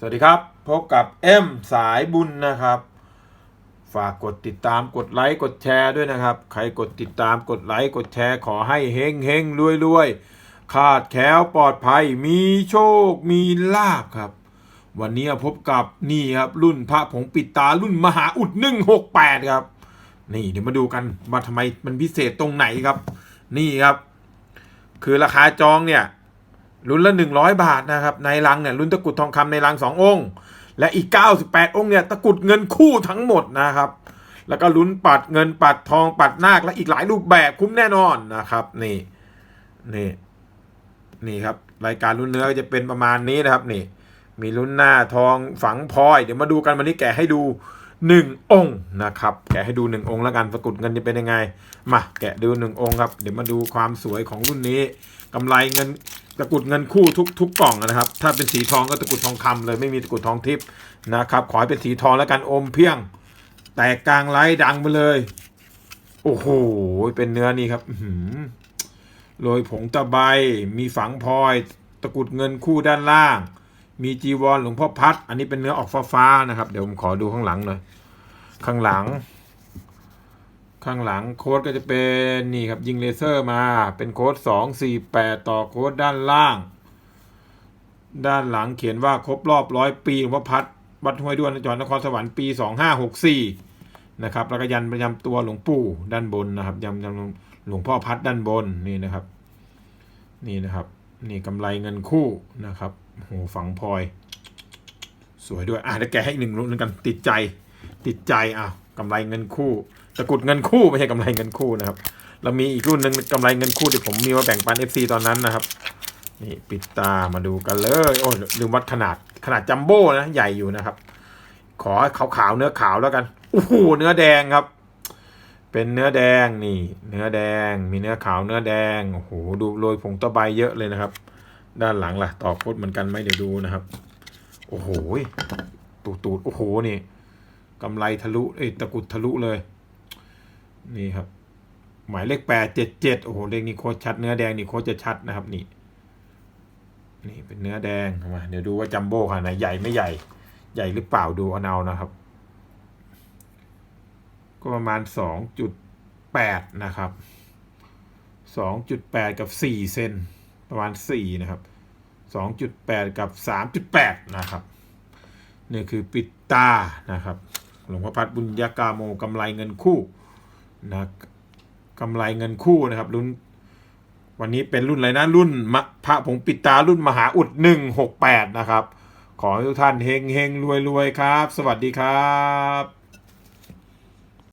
สวัสดีครับ พบกับเอ็มสายบุญนะครับ ฝากกดติดตามกดไลค์กดแชร์ด้วยนะครับ ใครกดติดตามกดไลค์กดแชร์ขอให้เฮงเฮงรวยรวยขาดแคล้วปลอดภัยมีโชคมีลาบครับ วันนี้พบกับนี่ครับรุ่นพระผงปิดตารุ่นมหาอุด168ครับ นี่เดี๋ยวมาดูกันว่าทำไมมันพิเศษตรงไหนครับ นี่ครับ คือราคาจองเนี่ย รุ่นละ 100 บาทนะครับ ในรังเนี่ยรุ่นตะกุดทองคำในรัง 2 องค์ และอีก 98 องค์เนี่ยตะกุดเงินคู่ทั้งหมดนะครับ แล้วก็ลุ้นปัดเงินปัดทองปัดนาคและอีกหลายรูปแบบคุ้มแน่นอนนะครับ นี่นี่นี่ครับ รายการรุ่นเนื้อจะเป็นประมาณนี้นะครับนี่ มีลุ้นหน้าทองฝังพลอย เดี๋ยวมาดูกันวันนี้แกะให้ดูหนึ่งองค์นะครับ แกะให้ดูหนึ่งองค์แล้วกันตะกุดเงินจะเป็นยังไง มาแกะดูหนึ่งองค์ครับ เดี๋ยวมาดูความสวยของรุ่นนี้กำไรเงิน ตะกรุดเงินคู่ทุกทุกกล่องนะครับ ถ้าเป็นสีทองก็ตะกรุดทองคำเลยไม่มีตะกรุดทองทิพย์นะครับ ขอให้เป็นสีทองแล้วกันอมเพียง แตกกลางไร้ดังไปเลย โอ้โห เป็นเนื้อนี่ครับหืโรยผงตะไบมีฝังพลอยตะกรุดเงินคู่ด้านล่าง มีจีวรหลวงพ่อพัด อันนี้เป็นเนื้อออกฟ้าๆนะครับ เดี๋ยวผมขอดูข้างหลังหน่อยข้างหลัง ข้างหลังโค้ดก็จะเป็นนี่ครับยิงเลเซอร์มาเป็นโค้ดสองสี่แปดต่อโค้ดด้านล่าง ด้านหลังเขียนว่าครบรอบร้อยปีหลวงพ่อพัดวัดห้วยด้วนจังหวัดนครสวรรค์ปีสองห้าหกสี่นะครับแล้วก็ยันประจำตัวหลวงปู่ด้านบนนะครับยันยันหลวงพ่อพัดด้านบนนี่นะครับ นี่นะครับนี่กำไรเงินคู่นะครับโหฝังพลอย สวยด้วยอะเดี๋ยวแกให้อีกหนึ่งรุ่นแล้วกันติดใจติดใจอ้าว กำไรเงินคู่ ตะกุดเงินคู่ไม่ใช่กำไรเงินคู่นะครับ เรามีอีกรุ่นหนึ่งกำไรเงินคู่ที่ผมมีมาแบ่งปัน FC ตอนนั้นนะครับ นี่ปิดตามาดูกันเลย โอ้ยลืมวัดขนาดขนาดจัมโบ้นะใหญ่อยู่นะครับ ขอขาวขาวๆเนื้อขาวแล้วกันโอ้โหเนื้อแดงครับ เป็นเนื้อแดงนี่ เนื้อแดง มีเนื้อขาวเนื้อแดงโอ้โหดูโรยผงตะไบเยอะเลยนะครับ ด้านหลังล่ะต่อโคตรเหมือนกันไหมเดี๋ยวดูนะครับ โอ้โหตูดตูดโอ้โหนี่ กำไรทะลุเอ้ยตะกุดทะลุเลย นี่ครับ หมายเลขแปดเจ็ดเจ็ดโอ้โหเลขนี้โคตรชัดเนื้อแดงนี่โคตรจะชัดนะครับนี่ นี่เป็นเนื้อแดงมาเดี๋ยวดูว่าจัมโบ้ขนาดไหนใหญ่ไม่ใหญ่ ใหญ่หรือเปล่าดูเอาเอานะครับ ก็ประมาณสองจุดแปดนะครับสองจุดแปดกับสี่เซนประมาณสี่นะครับสองจุดแปดกับสามจุดแปดนะครับนี่คือปิดตานะครับ หลวงพ่อพัดบุญญากาโมกำไรเงินคู่นะกำไรเงินคู่นะครับรุ่นวันนี้เป็นรุ่นอะไรนะรุ่นมะพระผงปิดตารุ่นมหาอุดหนึ่งหกแปดนะครับ ขอให้ทุกท่านเฮงเฮงรวยรวยครับ สวัสดีครับ